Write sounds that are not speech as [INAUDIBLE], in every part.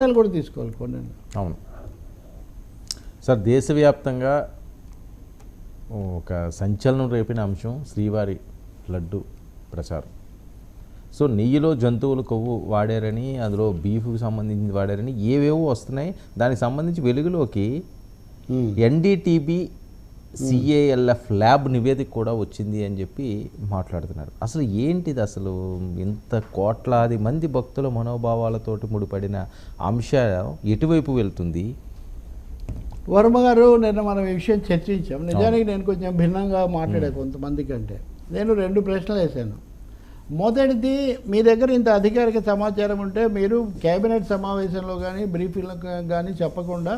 కూడా తీసుకోవాలి కొన్ని అవును. సార్ దేశవ్యాప్తంగా ఒక సంచలనం రేపిన అంశం శ్రీవారి లడ్డు ప్రచారం. సో నెయ్యిలో జంతువుల కొవ్వు వాడారని అందులో బీఫ్కి సంబంధించి వాడారని ఏవేవో వస్తున్నాయి. దానికి సంబంధించి వెలుగులోకి ఎన్డీటీబీ సిఏఎల్ఎఫ్ ల్యాబ్ నివేదిక కూడా వచ్చింది అని చెప్పి మాట్లాడుతున్నారు. అసలు ఏంటిది అసలు? ఇంత కోట్లాది మంది భక్తుల మనోభావాలతోటి ముడిపడిన అంశం ఎటువైపు వెళ్తుంది? వర్మ గారు నిన్న మనం ఈ విషయం చర్చించాం. నిజానికి నేను కొంచెం భిన్నంగా మాట్లాడా కొంతమంది కంటే నేను రెండు ప్రశ్నలు వేశాను. మొదటిది మీ దగ్గర ఇంత అధికారిక సమాచారం ఉంటే మీరు కేబినెట్ సమావేశంలో కానీ బ్రీఫింగ్లో కానీ చెప్పకుండా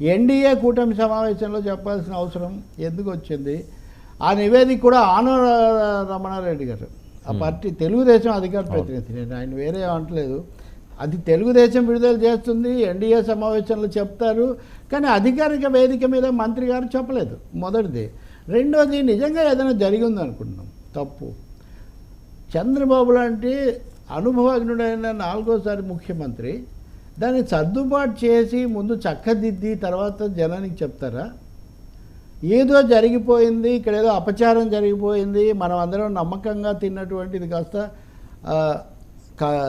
ఎన్డీఏ కూటమి సమావేశంలో చెప్పాల్సిన అవసరం ఎందుకు వచ్చింది? ఆ నివేదిక కూడా ఆనవ రమణారెడ్డి గారు. ఆ పార్టీ తెలుగుదేశం అధికార ప్రతినిధి. నేను ఆయన వేరే అంటలేదు అది తెలుగుదేశం విడుదల చేస్తుంది ఎన్డీఏ సమావేశంలో చెప్తారు కానీ అధికారిక వేదిక మీద మంత్రి గారు చెప్పలేదు. మొదటిది. రెండోది నిజంగా ఏదైనా జరిగింది అనుకుంటున్నాం తప్పు. చంద్రబాబు లాంటి అనుభవజ్ఞుడైన నాలుగోసారి ముఖ్యమంత్రి దాన్ని సర్దుబాటు చేసి ముందు చక్కదిద్ది తర్వాత జనానికి చెప్తారా? ఏదో జరిగిపోయింది ఇక్కడ ఏదో అపచారం జరిగిపోయింది మనం అందరం నమ్మకంగా తిన్నటువంటిది కాస్త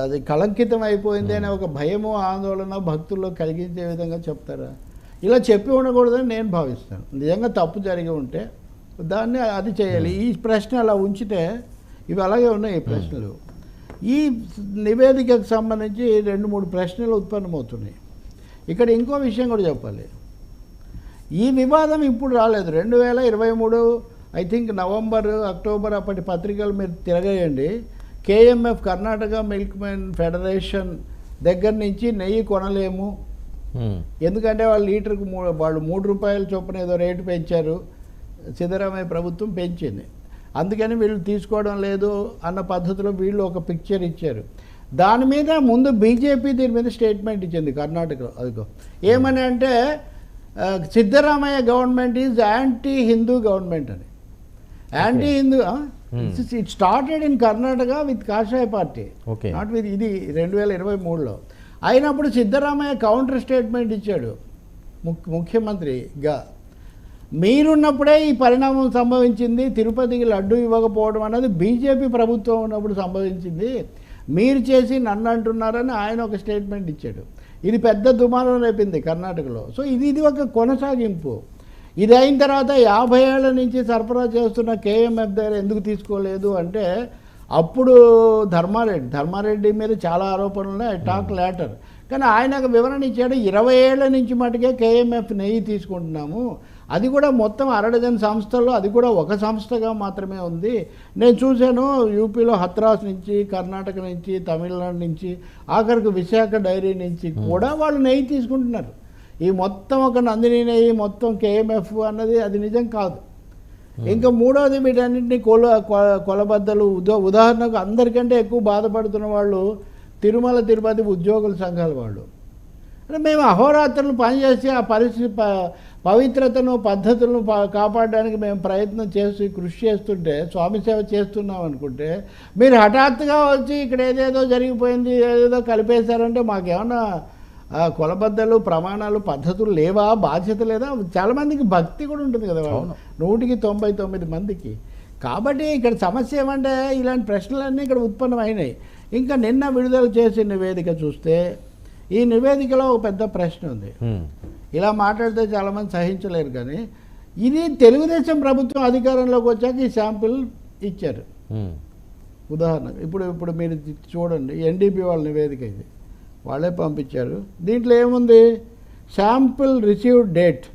అది కళంకితం అయిపోయింది అనే ఒక భయము ఆందోళన భక్తుల్లో కలిగించే విధంగా చెప్తారా? ఇలా చెప్పి ఉండకూడదని నేను భావిస్తాను. నిజంగా తప్పు జరిగి ఉంటే దాన్ని అది చేయాలి. ఈ ప్రశ్న అలా ఉంచితే ఇవి అలాగే ఉన్నాయి ఈ ప్రశ్నలు. ఈ నివేదికకు సంబంధించి రెండు మూడు ప్రశ్నలు ఉత్పన్నమవుతున్నాయి. ఇక్కడ ఇంకో విషయం కూడా చెప్పాలి. ఈ వివాదం ఇప్పుడు రాలేదు. రెండు వేల ఇరవై మూడు ఐ థింక్ నవంబర్ అక్టోబర్ అప్పటి పత్రికలు మీరు తిరగేయండి. KMF Karnataka milk men federation దగ్గర నుంచి నెయ్యి కొనలేము. ఎందుకంటే వాళ్ళు లీటర్కు వాళ్ళు మూడు రూపాయల చొప్పున ఏదో రేటు పెంచారు. సిద్ధరామయ్య ప్రభుత్వం పెంచింది. అందుకని వీళ్ళు తీసుకోవడం లేదు అన్న పద్ధతిలో వీళ్ళు ఒక పిక్చర్ ఇచ్చారు. దాని మీద ముందు బీజేపీ దీని మీద స్టేట్మెంట్ ఇచ్చింది కర్ణాటకలో. అదిగో. ఏమని అంటే Siddaramaiah government is anti Hindu government అని anti Hindu it started in Karnataka with కాషాయ పార్టీ ఓకే నాట్ విత్ ఇది రెండు వేల ఇరవై మూడులో. అయినప్పుడు సిద్ధరామయ్య కౌంటర్ స్టేట్మెంట్ ఇచ్చాడు. ముఖ్య ముఖ్యమంత్రిగా. మీరున్నప్పుడే ఈ పరిణామం సంభవించింది. తిరుపతికి లడ్డు ఇవ్వకపోవడం అనేది బీజేపీ ప్రభుత్వం ఉన్నప్పుడు సంభవించింది. మీరు చేసి నన్ను అంటున్నారని ఆయన ఒక స్టేట్మెంట్ ఇచ్చాడు. ఇది పెద్ద దుమారం రేపింది కర్ణాటకలో. సో ఇది ఇది ఒక కొనసాగింపు. ఇది అయిన తర్వాత యాభై ఏళ్ళ నుంచి సరఫరా చేస్తున్న కేఎంఎఫ్ దగ్గర ఎందుకు తీసుకోలేదు అంటే అప్పుడు ధర్మారెడ్డి ధర్మారెడ్డి మీద చాలా ఆరోపణలు ఉన్నాయి. టాక్ లేటర్ కానీ ఆయన వివరణ ఇచ్చాడు. ఇరవై ఏళ్ళ నుంచి మటుకే కేఎంఎఫ్ నెయ్యి తీసుకుంటున్నాము. అది కూడా మొత్తం అరడజన్ సంస్థల్లో అది కూడా ఒక సంస్థగా మాత్రమే ఉంది. నేను చూశాను యూపీలో హత్రాస్ నుంచి కర్ణాటక నుంచి తమిళనాడు నుంచి ఆఖరికి విశాఖ డైరీ నుంచి కూడా వాళ్ళు నెయ్యి తీసుకుంటున్నారు. ఈ మొత్తం ఒక నందిని నెయ్యి మొత్తం కేఎంఎఫ్ అన్నది అది నిజం కాదు. ఇంకా మూడవది వీటన్నింటినీ కొల కొలబద్దలు ఉదా ఉదాహరణకు అందరికంటే ఎక్కువ బాధపడుతున్న వాళ్ళు తిరుమల తిరుపతి ఉద్యోగుల సంఘాల వాళ్ళు. అంటే మేము అహోరాత్రులు పనిచేసి ఆ పరిస్థితి పవిత్రతను పద్ధతులను కాపాడడానికి మేము ప్రయత్నం చేసి కృషి చేస్తుంటే స్వామి సేవ చేస్తున్నాం అనుకుంటే మీరు హఠాత్తుగా వచ్చి ఇక్కడ ఏదేదో జరిగిపోయింది ఏదేదో కలిపేశారంటే మాకేమన్నా కొలబద్దలు ప్రమాణాలు పద్ధతులు లేవా? బాధ్యత లేదా? చాలామందికి భక్తి కూడా ఉంటుంది కదా. నూటికి తొంభై తొమ్మిది మందికి. కాబట్టి ఇక్కడ సమస్య ఏమంటే ఇలాంటి ప్రశ్నలన్నీ ఇక్కడ ఉత్పన్నమైనాయి. ఇంకా నిన్న విడుదల చేసిన నివేదిక చూస్తే ఈ నివేదికలో ఒక పెద్ద ప్రశ్న ఉంది. ఇలా మాట్లాడితే చాలామంది సహించలేరు కానీ ఇది తెలుగుదేశం ప్రభుత్వం అధికారంలోకి వచ్చాక ఈ శాంపిల్ ఇచ్చారు. ఉదాహరణ ఇప్పుడు ఇప్పుడు మీరు చూడండి ఎన్డీపీ వాళ్ళ నివేదిక ఇది. వాళ్ళే పంపించారు. దీంట్లో ఏముంది? Sample received date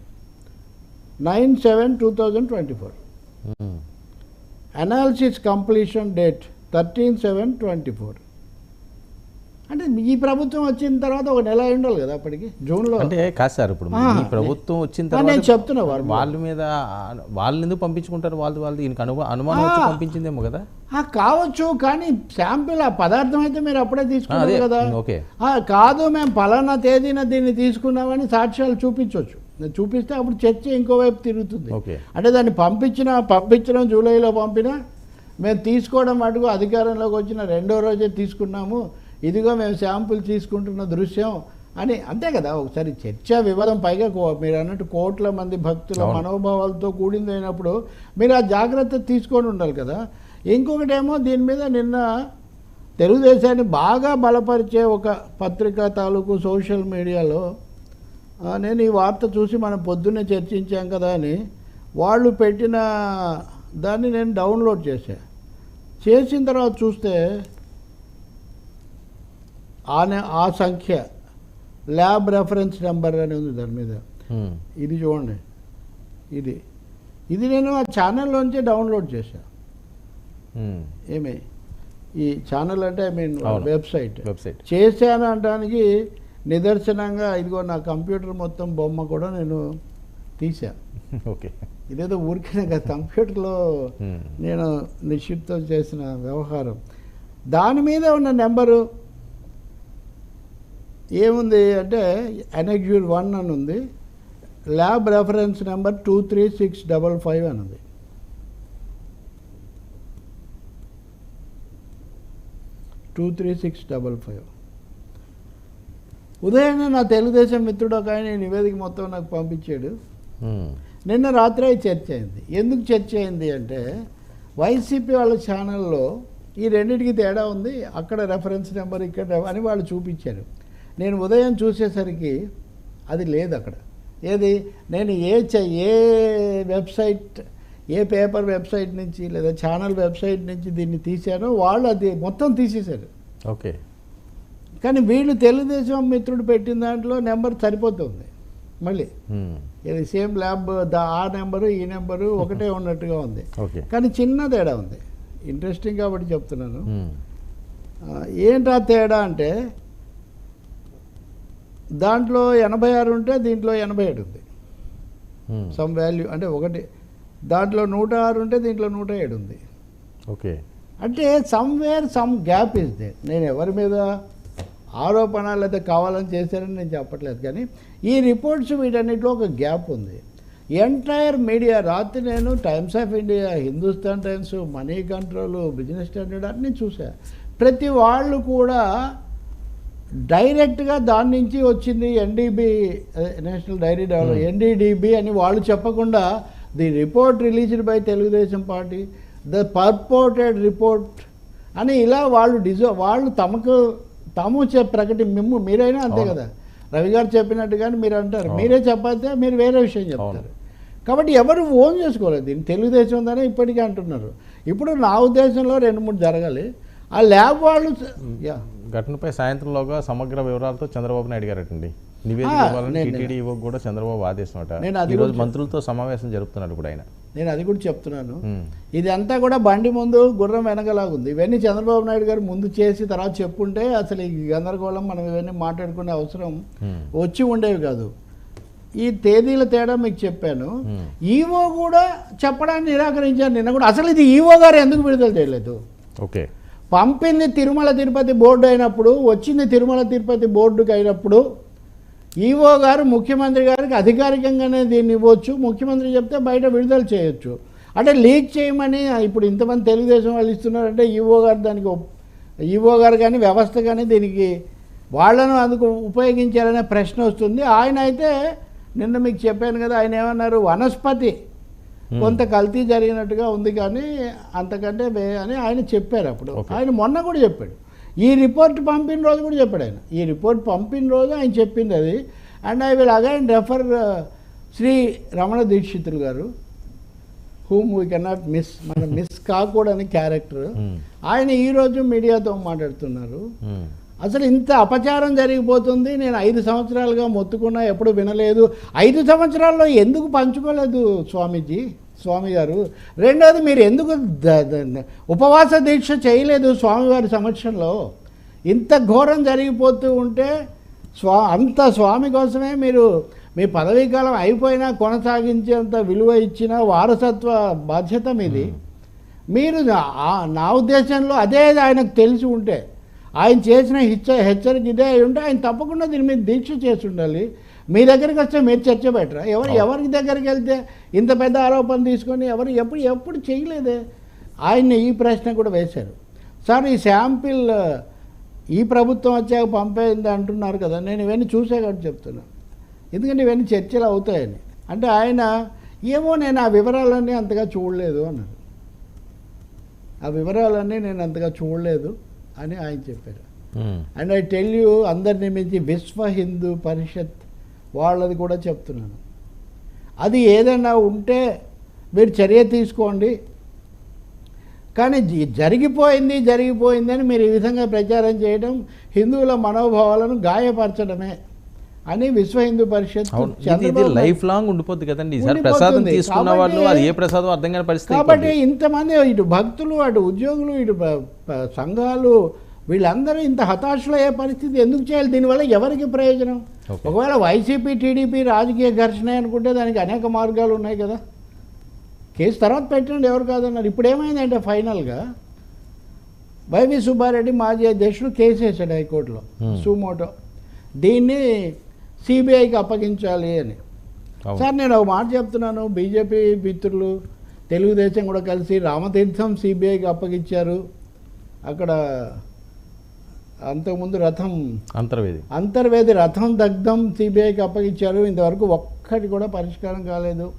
nine seven two thousand twenty four. Analysis completion date thirteen seven twenty four. అంటే ఈ ప్రభుత్వం వచ్చిన తర్వాత ఒక నెల ఉండాలి కదా అప్పటికి? జూన్లో. అంటే కాదు సార్ ఇప్పుడు ఈ ప్రభుత్వం వచ్చిన ఆ, నేను తర్వాత చెప్తున్నా వాళ్ళు వాళ్ళ మీద వాళ్ళని ఎందుకు పంపించుకుంటారు? వాళ్ళు వాళ్ళు దీనికి అను అనుమానం వచ్చి. పంపించిందేమో కదా? కావచ్చు కానీ శాంపిల్ ఆ పదార్థం అయితే మీరు అప్పుడే తీసుకున్నారు కదా. కాదు మేము పలానా తేదీన దీన్ని తీసుకున్నామని సాక్ష్యాలు చూపించవచ్చు. చూపిస్తే అప్పుడు చర్చ ఇంకోవైపు తిరుగుతుంది. ఓకే. అంటే దాన్ని పంపించిన పంపించడం జూలైలో పంపినా మేము తీసుకోవడం మటుకు అధికారంలోకి వచ్చిన రెండో రోజే తీసుకున్నాము. ఇదిగో మేము శాంపుల్ తీసుకుంటున్న దృశ్యం అని అంతే కదా ఒకసారి చర్చ వివాదం పైగా కో- మీరు అన్నట్టు కోట్ల మంది భక్తుల. మనోభావాలతో కూడింది అయినప్పుడు మీరు ఆ జాగ్రత్త తీసుకొని ఉండాలి కదా ఇంకొకటేమో దీని మీద నిన్న తెలుగుదేశాన్ని బాగా బలపరిచే ఒక పత్రిక తాలూకు సోషల్ మీడియాలో నేను ఈ వార్త చూసి మనం పొద్దున్నే చర్చించాం కదా అని వాళ్ళు పెట్టిన దాన్ని నేను డౌన్లోడ్ చేశా చేసిన తర్వాత చూస్తే ఆ నె- ఆ సంఖ్య ల్యాబ్ రెఫరెన్స్ నెంబర్ అని ఉంది దాని మీద. ఇది చూడండి. ఇది. ఇది నేను ఆ ఛానల్లోంచే డౌన్లోడ్ చేశా. ఉమ్. ఏమి? ఈ ఛానల్ అంటే ఐ మీన్. వెబ్సైట్. వెబ్సైట్. చేశాను అనడానికి నిదర్శనంగా ఇదిగో నా కంప్యూటర్ మొత్తం బొమ్మ కూడా నేను తీసా [LAUGHS] ఓకే. ఇదేదో ఊరికే కదా కంప్యూటర్లో. నేను నిశ్చిత్తం చేసిన వ్యవహారం. దాని మీద ఉన్న నెంబరు ఏముంది అంటే ఎనెక్యూర్ వన్ అని ఉంది lab reference number two three six double five అని ఉంది. Two three six double five. ఉదయాన్నే నా తెలుగుదేశం మిత్రుడు ఒక ఆయన నివేదిక మొత్తం నాకు పంపించాడు. నిన్న రాత్రి చర్చ అయింది. ఎందుకు చర్చ అయింది అంటే వైసీపీ వాళ్ళ ఛానల్లో ఈ రెండింటికి తేడా ఉంది అక్కడ రెఫరెన్స్ నెంబర్ ఇక్కడ అని వాళ్ళు చూపించారు. నేను ఉదయం చూసేసరికి అది లేదు అక్కడ. ఏది? నేను ఏ ఏ వెబ్సైట్ ఏ పేపర్ వెబ్సైట్ నుంచి లేదా ఛానల్ వెబ్సైట్ నుంచి దీన్ని తీశానో వాళ్ళు అది మొత్తం తీసేశారు. ఓకే. కానీ వీళ్ళు తెలుగుదేశం మిత్రుడు పెట్టిన దాంట్లో నెంబర్ సరిపోతుంది. మళ్ళీ. ఇది సేమ్ ల్యాబ్ దా ఆ నెంబరు ఈ నెంబరు ఒకటే ఉన్నట్టుగా ఉంది. ఓకే. కానీ చిన్న తేడా ఉంది? ఇంట్రెస్టింగ్ కాబట్టి చెప్తున్నాను. ఏంటా తేడా అంటే దాంట్లో ఎనభై ఆరు ఉంటే దీంట్లో ఎనభై ఏడు ఉంది. సమ్ వాల్యూ అంటే ఒకటి దాంట్లో నూట ఆరు ఉంటే దీంట్లో నూట ఏడు ఉంది. ఓకే. అంటే somewhere some gap is there నేను ఎవరి మీద ఆరోపణ లేదా కావాలని చేశారని నేను చెప్పట్లేదు కానీ ఈ రిపోర్ట్స్ వీటన్నిటిలో ఒక గ్యాప్ ఉంది. ఎంటైర్ మీడియా రాత్రి నేను Times of India Hindustan Times Money Control Business Standard అన్నీ చూసా. ప్రతి వాళ్ళు కూడా డైరెక్ట్గా దాని నుంచి వచ్చింది NDB national dairy develop NDDB అని వాళ్ళు చెప్పకుండా the report released by Telugu Desam party the purported report అని ఇలా వాళ్ళు డిజో వాళ్ళు తమకు తాము చె ప్రకటి మిమ్ము మీరైనా అంతే. కదా. రవి గారు చెప్పినట్టుగానే మీరు అంటారు. మీరే చెప్పతే మీరు వేరే విషయం చెప్తారు. కాబట్టి ఎవరు ఓన్ చేసుకోలేదు. దీన్ని తెలుగుదేశం ఉందనే ఇప్పటికీ అంటున్నారు. ఇప్పుడు నా ఉద్దేశంలో రెండు మూడు జరగాలి. ఆ ల్యాబ్ వాళ్ళు ఘటనపై సాయంత్రంలోగా సమగ్ర వివరాలతో చంద్రబాబు నాయుడు గారటండి. నివేదిక కూడా చంద్రబాబు ఆదేశం అట నేను అది ఈరోజు కూడా మంత్రులతో సమావేశం జరుపుతున్నాడు ఇప్పుడు ఆయన. నేను అది కూడా చెప్తున్నాను. ఉమ్. ఇది అంతా కూడా బండి ముందు గుర్రం వెనకలాగుంది ఇవన్నీ చంద్రబాబు నాయుడు గారు ముందు చేసి తర్వాత చెప్పుంటే అసలు ఈ గందరగోళం మనం ఇవన్నీ మాట్లాడుకునే అవసరం. వచ్చి ఉండేవి కాదు. ఈ తేదీల తేడా మీకు చెప్పాను. ఈవో కూడా చెప్పడానికి నిరాకరించారు నిన్న కూడా అసలు ఇది ఈవో గారు ఎందుకు విడుదల చేయలేదు? ఓకే. పంపింది తిరుమల తిరుపతి బోర్డు అయినప్పుడు వచ్చింది తిరుమల తిరుపతి బోర్డుకి అయినప్పుడు ఈవో గారు ముఖ్యమంత్రి గారికి అధికారికంగానే దీన్ని ఇవ్వచ్చు. ముఖ్యమంత్రి చెప్తే బయట విడుదల చేయొచ్చు. అంటే లీక్ చేయమని ఇప్పుడు ఇంతమంది తెలుగుదేశం వాళ్ళు ఇస్తున్నారంటే ఈవో గారు దానికి ఈవో గారు కానీ వ్యవస్థ కానీ దీనికి వాళ్ళను అందుకు ఉపయోగించారనే ప్రశ్న వస్తుంది. ఆయన అయితే నిన్న మీకు చెప్పాను కదా ఆయన ఏమన్నారు? వనస్పతి. కొంత కల్తీ జరిగినట్టుగా ఉంది కానీ అంతకంటే అని ఆయన చెప్పారు అప్పుడు. ఆయన మొన్న కూడా చెప్పాడు. ఈ రిపోర్ట్ పంపిన రోజు కూడా చెప్పాడు ఆయన. ఈ రిపోర్ట్ పంపిన రోజు ఆయన చెప్పింది అది. And I will again refer Shri Ramana Dikshitulu గారు హూమ్ వీ కెనాట్ మిస్ మనం మిస్ కాకూడని క్యారెక్టర్ ఉమ్. ఆయన ఈరోజు మీడియాతో మాట్లాడుతున్నారు. ఉమ్. అసలు ఇంత అపచారం జరిగిపోతుంది. నేను ఐదు సంవత్సరాలుగా మొత్తుకున్నా ఎప్పుడు వినలేదు. ఐదు సంవత్సరాల్లో ఎందుకు పంచుకోలేదు స్వామీజీ స్వామి గారు రెండోది మీరు ఎందుకు ఉపవాస దీక్ష చేయలేదు స్వామివారి సమక్షంలో? ఇంత ఘోరం జరిగిపోతూ ఉంటే స్వా అంత స్వామి కోసమే మీరు మీ పదవీ కాలం అయిపోయినా కొనసాగించేంత విలువ ఇచ్చిన వారసత్వ బాధ్యత మీది. మీరు నా ఉద్దేశంలో అదే ఆయనకు తెలిసి ఉంటే ఆయన చేసిన హెచ్చ హెచ్చరిక ఇదే అయి ఉంటే ఆయన తప్పకుండా దీని మీద దీక్ష చేసి ఉండాలి. మీ దగ్గరికి వస్తే మీరు చర్చ పెట్టరా? ఎవరు. ఎవరి దగ్గరికి వెళ్తే ఇంత పెద్ద ఆరోపణ తీసుకొని ఎవరు ఎప్పుడు ఎప్పుడు చేయలేదే? ఆయన్ని ఈ ప్రశ్న కూడా వేశారు. సార్ ఈ శాంపిల్ ఈ ప్రభుత్వం వచ్చాక పంపేయింది అంటున్నారు కదా నేను ఇవన్నీ చూసే కాబట్టి చెప్తున్నా. ఎందుకంటే ఇవన్నీ చర్చలు అవుతాయని. అంటే ఆయన ఏమో నేను ఆ వివరాలన్నీ అంతగా చూడలేదు అన్నారు ఆ వివరాలన్నీ నేను అంతగా చూడలేదు. అని ఆయన చెప్పారు. అండ్ ఐ టెల్ యూ అందరిని మించి విశ్వ హిందూ పరిషత్ వాళ్ళది కూడా చెప్తున్నాను. అది ఏదైనా ఉంటే మీరు చర్య తీసుకోండి. కానీ జరిగిపోయింది జరిగిపోయింది అని మీరు ఈ విధంగా ప్రచారం చేయడం హిందువుల మనోభావాలను గాయపరచడమే. అని విశ్వ హిందూ పరిషత్ ఇది- లైఫ్ లాంగ్ ఉండిపోద్ది కదండి ఈసారి. ప్రసాదం తీసుకున్న వాళ్ళు అది ఏ ప్రసాదం అర్థం కాని పరిస్థితి కాబట్టి. ఇంతమంది ఇటు భక్తులు అటు ఉద్యోగులు ఇటు సంఘాలు వీళ్ళందరూ ఇంత హతాశులయ్యే పరిస్థితి ఎందుకు చేయాలి దీనివల్ల ఎవరికి ప్రయోజనం. ఒకవేళ వైసీపీ టీడీపీ రాజకీయ ఘర్షణ అనుకుంటే దానికి అనేక మార్గాలు ఉన్నాయి కదా కేసు తర్వాత పెట్టండి ఎవరు కాదన్నారు ఇప్పుడు ఏమైందంటే ఫైనల్గా వైవి సుబ్బారెడ్డి మాజీ అధ్యక్షుడు కేసు వేసాడు హైకోర్టులో. సుమోటో దీన్ని సిబిఐకి అప్పగించాలి అని. సార్ నేను ఒక మాట చెప్తున్నాను. బీజేపీ మిత్రులు తెలుగుదేశం కూడా కలిసి రామతీర్థం సిబిఐకి అప్పగించారు. అక్కడ అంతకుముందు రథం అంతర్వేది. అంతర్వేది రథం దగ్ధం సిబిఐకి అప్పగించారు. ఇంతవరకు ఒక్కటి కూడా పరిష్కారం కాలేదు.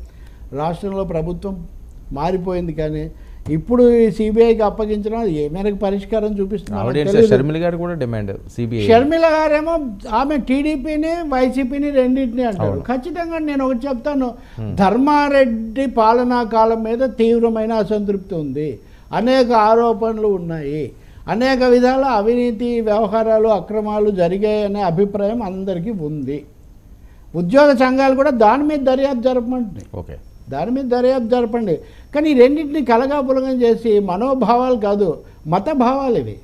రాష్ట్రంలో ప్రభుత్వం మారిపోయింది కానీ ఇప్పుడు సిబిఐకి అప్పగించడం అది ఏ మేరకు పరిష్కారం చూపిస్తున్నారు. షర్మిల గారు కూడా డిమాండ్ సిబిఐ షర్మిల గారేమో ఆమె టీడీపీని వైసీపీని రెండింటిని అంటారు. ఖచ్చితంగా నేను ఒకటి చెప్తాను. ధర్మారెడ్డి పాలనా కాలం మీద తీవ్రమైన అసంతృప్తి ఉంది. అనేక ఆరోపణలు ఉన్నాయి. అనేక విధాల అవినీతి వ్యవహారాలు అక్రమాలు జరిగాయనే అభిప్రాయం అందరికీ ఉంది. ఉద్యోగ సంఘాలు కూడా దాని మీద దర్యాప్తు జరపమంటున్నాయి. ఓకే. దాని మీద దర్యాప్తు జరపండి. కానీ ఈ రెండింటిని కలగాపులగం చేసి మనోభావాలు కాదు మత భావాలు ఇవి.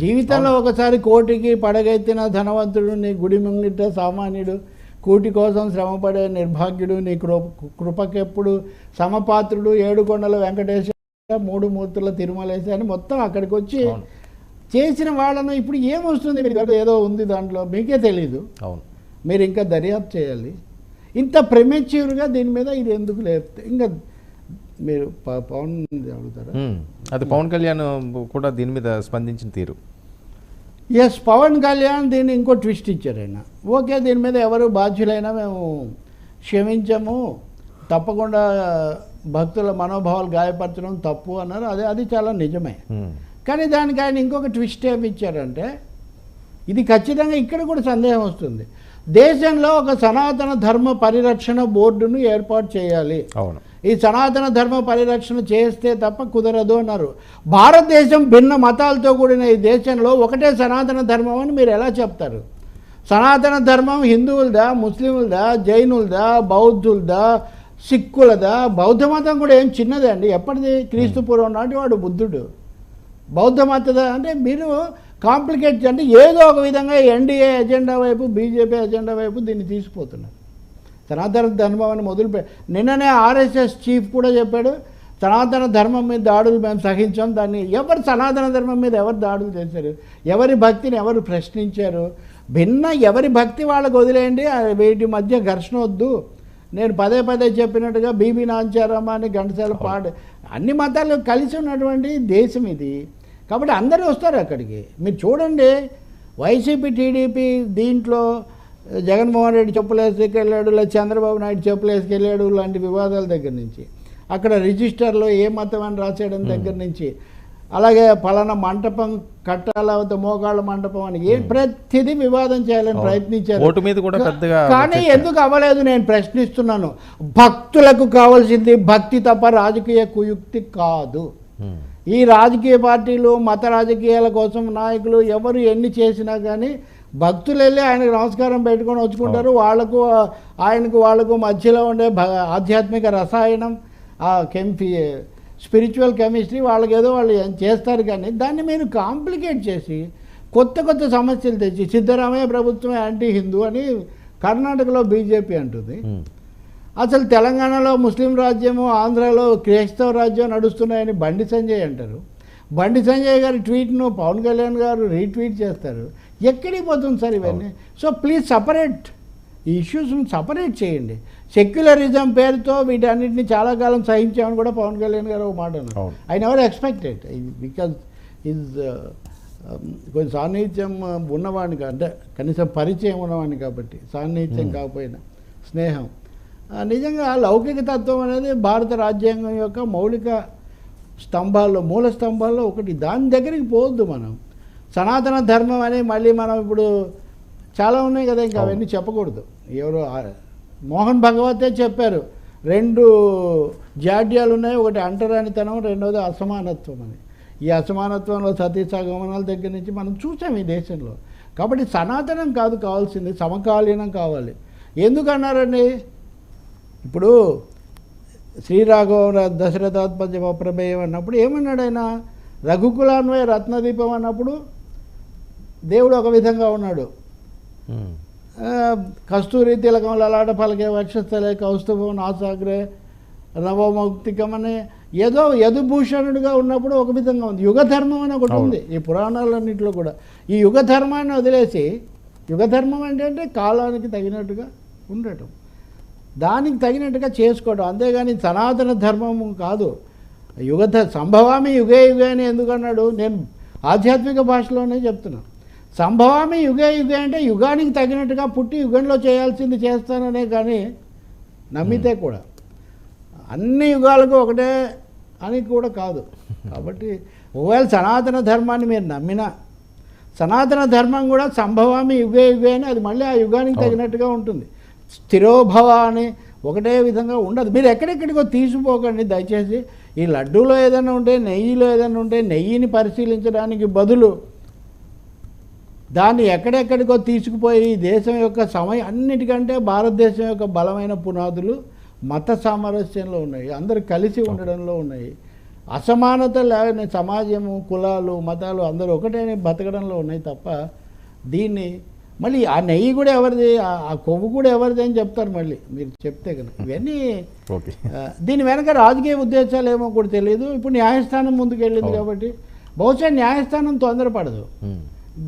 జీవితంలో ఒకసారి కోటికి పడగెత్తిన ధనవంతుడు నీ గుడి ముంగిట సామాన్యుడు కూటి కోసం శ్రమపడే నిర్భాగ్యుడు నీ కృప కృపకెప్పుడు సమపాత్రుడు ఏడుకొండల వెంకటేశ్వర మూడు మూర్తుల తిరుమలేశ అని మొత్తం అక్కడికి వచ్చి చేసిన వాళ్ళను ఇప్పుడు ఏమొస్తుంది? మీకు ఏదో ఉంది దాంట్లో మీకే తెలీదు. అవును. మీరు ఇంకా దర్యాప్తు చేయాలి. ఇంత ప్రెమెచ్యూర్గా దీని మీద ఇది ఎందుకు లేకపోతే ఇంకా మీరు పవన్ అడుగుతారా. అది పవన్ కళ్యాణ్ కూడా దీని మీద స్పందించిన తీరు. ఎస్ పవన్ కళ్యాణ్ దీన్ని ఇంకో ట్విస్ట్ ఇచ్చారు ఆయన. ఓకే దీని మీద ఎవరు బాధ్యులైనా మేము క్షమించము. తప్పకుండా భక్తుల మనోభావాలు గాయపరచడం తప్పు అన్నారు. అదే అది చాలా నిజమే. కానీ దానికి ఆయన ఇంకొక ట్విస్ట్ ఏమి ఇచ్చారంటే ఇది ఖచ్చితంగా ఇక్కడ కూడా సందేహం వస్తుంది. దేశంలో ఒక సనాతన ధర్మ పరిరక్షణ బోర్డును ఏర్పాటు చేయాలి. అవును. ఈ సనాతన ధర్మ పరిరక్షణ చేస్తే తప్ప కుదరదు అన్నారు. భారతదేశం భిన్న మతాలతో కూడిన ఈ దేశంలో ఒకటే సనాతన ధర్మం అని మీరు ఎలా చెప్తారు? సనాతన ధర్మం హిందువులదా ముస్లింలదా జైనులదా బౌద్ధులదా సిక్కులదా? బౌద్ధ మతం కూడా ఏం చిన్నదే అండి. ఎప్పటిది క్రీస్తు పూర్వం నాటి వాడు బుద్ధుడు. బౌద్ధ మతద? అంటే మీరు కాంప్లికేట్ అంటే ఏదో ఒక విధంగా ఎన్డీఏ ఎజెండా వైపు బీజేపీ ఎజెండా వైపు దీన్ని తీసుకుపోతున్నారు. సనాతన ధర్మం అని మొదలుపె నిన్ననే ఆర్ఎస్ఎస్ చీఫ్ కూడా చెప్పాడు సనాతన ధర్మం మీద దాడులు మేము సహించాం దాన్ని ఎవరు సనాతన ధర్మం మీద ఎవరు దాడులు చేశారు ఎవరి భక్తిని ఎవరు ప్రశ్నించారు భిన్న ఎవరి భక్తి వాళ్ళకు వదిలేయండి వీటి మధ్య ఘర్షణ వద్దు. నేను పదే పదే చెప్పినట్టుగా బీబీ నాంచారమ్మ అని ఘంటసాల పాడు అన్ని మతాలు కలిసి ఉన్నటువంటి దేశం ఇది. కాబట్టి అందరూ వస్తారు అక్కడికి. మీరు చూడండి వైసీపీ టీడీపీ దీంట్లో జగన్మోహన్ రెడ్డి చెప్పులు వేసుకెళ్ళాడు లేదా చంద్రబాబు నాయుడు చెప్పులు వేసుకెళ్ళాడు లాంటి వివాదాల దగ్గర నుంచి. అక్కడ రిజిస్టర్లో ఏ మతం అని రాసేయడం దగ్గర నుంచి. అలాగే పలానా మంటపం కట్టాలవత మోకాళ్ళ మంటపం అని ఏ ప్రతిదీ వివాదం చేయాలని. ప్రయత్నించారు. ఓటు మీద కూడా పెద్దగా కానీ. ఎందుకు అవ్వలేదు నేను ప్రశ్నిస్తున్నాను. భక్తులకు కావాల్సింది భక్తి తప్ప రాజకీయ కుయుక్తి కాదు. ఈ రాజకీయ పార్టీలు మత రాజకీయాల కోసం నాయకులు ఎవరు ఎన్ని చేసినా కానీ భక్తులు వెళ్ళి ఆయనకు నమస్కారం పెట్టుకొని వచ్చుకుంటారు. వాళ్ళకు ఆయనకు వాళ్ళకు మధ్యలో ఉండే ఆధ్యాత్మిక రసాయనం ఆ కెంఫి స్పిరిచువల్ కెమిస్ట్రీ వాళ్ళకి ఏదో వాళ్ళు చేస్తారు కానీ దాన్ని మీరు కాంప్లికేట్ చేసి కొత్త కొత్త సమస్యలు తెచ్చి సిద్ధరామయ్య ప్రభుత్వం యాంటీ హిందూ అని కర్ణాటకలో బీజేపీ అంటుంది. అసలు తెలంగాణలో ముస్లిం రాజ్యము ఆంధ్రాలో క్రైస్తవ రాజ్యం నడుస్తున్నాయని బండి సంజయ్ అంటారు. బండి సంజయ్ గారి ట్వీట్ను పవన్ కళ్యాణ్ గారు రీట్వీట్ చేస్తారు. ఎక్కడికి పోతుంది సార్ ఇవన్నీ? సో ప్లీజ్ సపరేట్ ఈ ఇష్యూస్ని సపరేట్ చేయండి. సెక్యులరిజం పేరుతో వీటన్నిటిని చాలా కాలం సహించామని కూడా పవన్ కళ్యాణ్ గారు ఒక మాట అన్నారు. I never expected because is కొంచెం సాన్నిహిత్యం ఆ, ఉన్నవాడిని అంటే కనీసం పరిచయం ఉన్నవాడిని కాబట్టి సాన్నిహిత్యం Hmm. కాకపోయినా స్నేహం. నిజంగా లౌకిక తత్వం అనేది భారత రాజ్యాంగం యొక్క మౌలిక స్తంభాల్లో మూల స్తంభాల్లో ఒకటి. దాని దగ్గరికి పోవద్దు మనం. సనాతన ధర్మం అని మళ్ళీ మనం ఇప్పుడు చాలా ఉన్నాయి కదా ఇంకా అవును. అవన్నీ చెప్పకూడదు. ఎవరు మోహన్ భగవతే చెప్పారు రెండు జాడ్యాలు ఉన్నాయి ఒకటి అంటరానితనం రెండోది అసమానత్వం అని. ఈ అసమానత్వంలో సతీ సగమనాల దగ్గర నుంచి మనం చూసాం ఈ దేశంలో. కాబట్టి సనాతనం కాదు కావాల్సింది సమకాలీనం కావాలి. ఎందుకన్నారండి? ఇప్పుడు శ్రీరాఘవ దశరథాత్మజ ప్రమేయం అన్నప్పుడు ఏమన్నాడు ఆయన? రఘుకులాన్వయ రత్నదీపం అన్నప్పుడు దేవుడు ఒక విధంగా ఉన్నాడు. కస్తూరి తిలకం లలాట పలకే వక్షస్థలే కౌస్తుభం నాసాగ్రే నవమౌక్తికం అనే ఏదో యదుభూషణుడిగా ఉన్నప్పుడు ఒక విధంగా ఉంది. యుగ ధర్మం అని ఒకటి. ఉంది. ఈ పురాణాలన్నింటిలో కూడా. ఈ యుగ ధర్మాన్ని వదిలేసి యుగ ధర్మం అంటే అంటే కాలానికి తగినట్టుగా ఉండటం. దానికి తగినట్టుగా చేసుకోవడం. అంతేగాని సనాతన ధర్మము కాదు. యుగ సంభవామి యుగే యుగే అని ఎందుకన్నాడు నేను ఆధ్యాత్మిక భాషలోనే చెప్తున్నా. సంభవామి యుగే యుగే అంటే యుగానికి తగినట్టుగా పుట్టి యుగంలో చేయాల్సింది చేస్తాననే కానీ నమ్మితే కూడా. అన్ని యుగాలకు ఒకటే అని కూడా కాదు. కాబట్టి ఒకవేళ సనాతన ధర్మాన్ని మీరు నమ్మినా సనాతన ధర్మం కూడా సంభవామి యుగే యుగే అని అది మళ్ళీ ఆ యుగానికి. తగినట్టుగా ఉంటుంది. స్థిరోభవ అని ఒకటే విధంగా ఉండదు. మీరు ఎక్కడెక్కడికో తీసిపోకండి దయచేసి. ఈ లడ్డూలో ఏదైనా ఉంటే నెయ్యిలో ఏదైనా ఉంటే నెయ్యిని పరిశీలించడానికి బదులు దాన్ని ఎక్కడెక్కడికో తీసుకుపోయి ఈ దేశం యొక్క సమయం అన్నిటికంటే భారతదేశం యొక్క బలమైన పునాదులు మత సామరస్యంలో ఉన్నాయి. అందరూ కలిసి ఉండడంలో ఉన్నాయి. అసమానత లేని సమాజము కులాలు మతాలు అందరూ ఒకటే బతకడంలో ఉన్నాయి తప్ప దీన్ని మళ్ళీ ఆ నెయ్యి కూడా ఎవరిది? ఆ- కొవ్వు కూడా ఎవరిది అని చెప్తారు మళ్ళీ. మీరు చెప్తే కనుక. ఇవన్నీ దీని వెనక రాజకీయ ఉద్దేశాలు ఏమో కూడా తెలియదు ఇప్పుడు న్యాయస్థానం ముందుకు వెళ్ళింది. కాబట్టి బహుశా న్యాయస్థానం తొందరపడదు.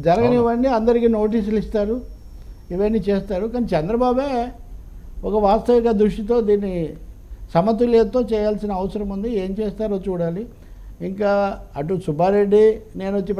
జరగనివ్వండి అందరికీ నోటీసులు ఇస్తారు ఇవన్నీ చేస్తారు. కానీ చంద్రబాబే ఒక వాస్తవిక దృష్టితో దీన్ని సమతుల్యతతో చేయాల్సిన అవసరం ఉంది. ఏం చేస్తారో చూడాలి. ఇంకా అటు సుబ్బారెడ్డి నేను వచ్చి